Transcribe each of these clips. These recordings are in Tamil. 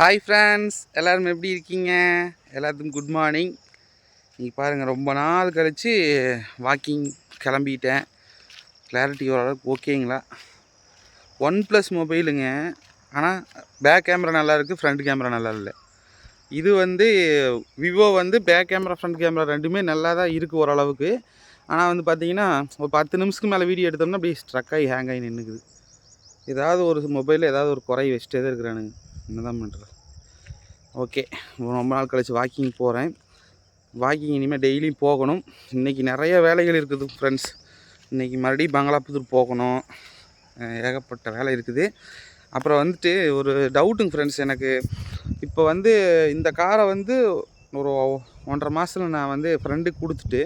ஹாய் ஃப்ரெண்ட்ஸ் எல்லோரும் எப்படி இருக்கீங்க? எல்லாத்துக்கும் குட் மார்னிங் நீங்கள் பாருங்கள் ரொம்ப நாள் கழித்து வாக்கிங் கிளம்பிட்டேன். கிளாரிட்டி ஓரளவுக்கு ஓகேங்களா ஒன் ப்ளஸ் மொபைலுங்க ஆனால் பேக் கேமரா நல்லா இருக்குது ஃப்ரண்ட் கேமரா நல்லா இல்லை. இது வந்து விவோ வந்து பேக் கேமரா ஃப்ரண்ட் கேமரா ரெண்டுமே நல்லா தான் இருக்குது ஓரளவுக்கு. ஆனால் வந்து பார்த்தீங்கன்னா ஒரு பத்து நிமிஷத்துக்கு மேலே வீடியோ எடுத்தோம்னா அப்படியே ஸ்ட்ரக் ஆகி ஹேங் ஆகி நின்றுக்குது ஏதாவது ஒரு மொபைலில் ஏதாவது ஒரு குறை வச்சுட்டே தான் இருக்கிறானுங்க. என்னதான் பண்ணுறது ஓகே ரொம்ப நாள் கழித்து வாக்கிங் போகிறேன் வாக்கிங் இனிமேல் டெய்லியும் போகணும். இன்றைக்கி நிறைய வேலைகள் இருக்குது ஃப்ரெண்ட்ஸ் இன்றைக்கி மறுபடியும் பங்களாபுத்தூர் போகணும். ஏகப்பட்ட வேலை இருக்குது. அப்புறம் வந்துட்டு ஒரு டவுட்டுங்க ஃப்ரெண்ட்ஸ் எனக்கு. இப்போ வந்து இந்த காரை வந்து ஒரு ஒன்றரை மாதத்தில் நான் வந்து ஃப்ரெண்டுக்கு கொடுத்துட்டு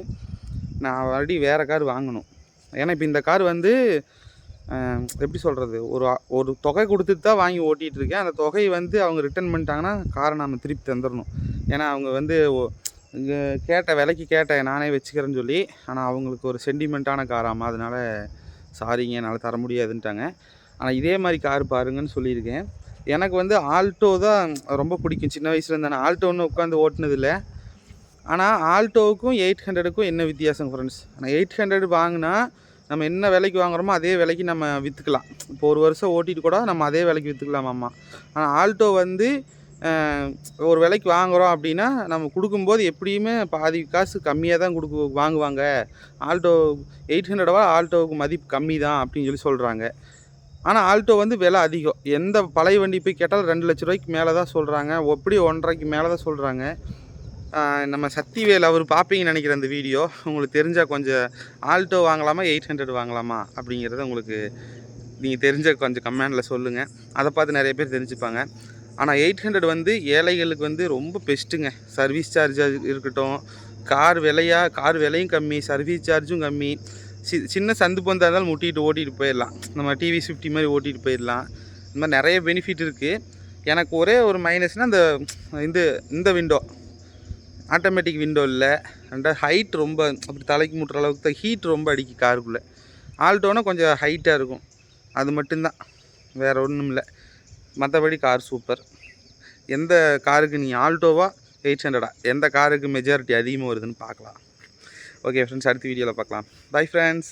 நான் மறுபடியும் வேறு கார் வாங்கணும். ஏன்னா இப்போ இந்த கார் வந்து எப்படி சொல்கிறது ஒரு ஒரு தொகை கொடுத்துட்டு தான் வாங்கி ஓட்டிகிட்டு இருக்கேன் அந்த தொகையை வந்து அவங்க ரிட்டர்ன் பண்ணிட்டாங்கன்னா காரை நம்ம திருப்பி தந்துடணும் ஏன்னா அவங்க வந்து கேட்ட விலைக்கு கேட்டேன். நானே வச்சுக்கிறேன்னு சொல்லி. ஆனால் அவங்களுக்கு ஒரு சென்டிமெண்ட்டான காராமா அதனால் சாரிங்க என்னால் தர முடியாதுன்ட்டாங்க. ஆனால் இதே மாதிரி கார் பாருங்கன்னு சொல்லியிருக்கேன். எனக்கு வந்து ஆல்டோ தான் ரொம்ப பிடிக்கும். சின்ன வயசுலேருந்து நான் ஆல்டோன்னு உட்காந்து ஓட்டினதில்லை. ஆனால் ஆல்டோவுக்கும் எயிட் ஹண்ட்ரடுக்கும் என்ன வித்தியாசம் ஃப்ரெண்ட்ஸ் ஆனால் எயிட் ஹண்ட்ரட் வாங்கினா நம்ம என்ன விலைக்கு வாங்குறோமோ அதே விலைக்கு நம்ம விற்றுக்கலாம் இப்போ ஒரு வருஷம் ஓட்டிட்டு கூட நம்ம அதே விலைக்கு விற்றுக்கலாமாம்மா ஆனால் ஆல்டோ வந்து ஒரு விலைக்கு வாங்குகிறோம் அப்படின்னா நம்ம கொடுக்கும்போது எப்படியுமே பாதி காசு கம்மியாக தான் கொடுக்கு வாங்குவாங்க. ஆல்டோ எயிட் ஹண்ட்ரடோட ஆல்டோவுக்கு மதிப்பு கம்மி தான் அப்படின்னு சொல்லி சொல்கிறாங்க ஆனால் ஆல்டோ வந்து விலை அதிகம். எந்த பழைய வண்டி போய் கேட்டாலும் ரெண்டு லட்ச ரூபாய்க்கு மேலே தான் சொல்கிறாங்க எப்படி ஒன்றரைக்கு மேலே தான் சொல்கிறாங்க நம்ம சக்திவேல் அவர் பார்ப்பீங்கன்னு நினைக்கிற அந்த வீடியோ உங்களுக்கு தெரிஞ்சால் கொஞ்சம் ஆல்டோ வாங்கலாமா எயிட் ஹண்ட்ரட் வாங்கலாமா அப்படிங்கிறத உங்களுக்கு நீங்கள் தெரிஞ்ச கொஞ்சம் கமெண்டில் சொல்லுங்கள் அதை பார்த்து நிறைய பேர் தெரிஞ்சுப்பாங்க. ஆனால் எயிட் ஹண்ட்ரட் வந்து ஏழைகளுக்கு வந்து ரொம்ப பெஸ்ட்டுங்க சர்வீஸ் சார்ஜாக இருக்கட்டும் கார் விலையாக கார் விலையும் கம்மி சர்வீஸ் சார்ஜும் கம்மி. சி சின்ன சந்து பொந்தாக இருந்தாலும் முட்டிட்டு ஓட்டிகிட்டு போயிடலாம். நம்ம டிவி ஃபிஃப்டி மாதிரி ஓட்டிகிட்டு போயிடலாம். இந்த மாதிரி நிறைய பெனிஃபிட் இருக்குது எனக்கு ஒரே ஒரு மைனஸ்னால் அந்த இந்த இந்த விண்டோ ஆட்டோமேட்டிக் விண்டோ இல்லை. ரெண்டாவது ஹைட் ரொம்ப அப்படி தலைக்கு முட்டுற அளவுக்கு தான் ஹீட் ரொம்ப அடிக்கு காருக்குள்ளே ஆல்டோனா கொஞ்சம் ஹைட்டாக இருக்கும். அது மட்டும்தான். வேறு ஒன்றும் இல்லை. மற்றபடி கார் சூப்பர் எந்த காருக்கு நீ ஆல்டோவா எயிட் ஹண்ட்ரடா எந்த காருக்கு மெஜாரிட்டி அதிகமாக வருதுன்னு பார்க்கலாம். ஓகே ஃப்ரெண்ட்ஸ் அடுத்த வீடியோவில் பார்க்கலாம். Bye friends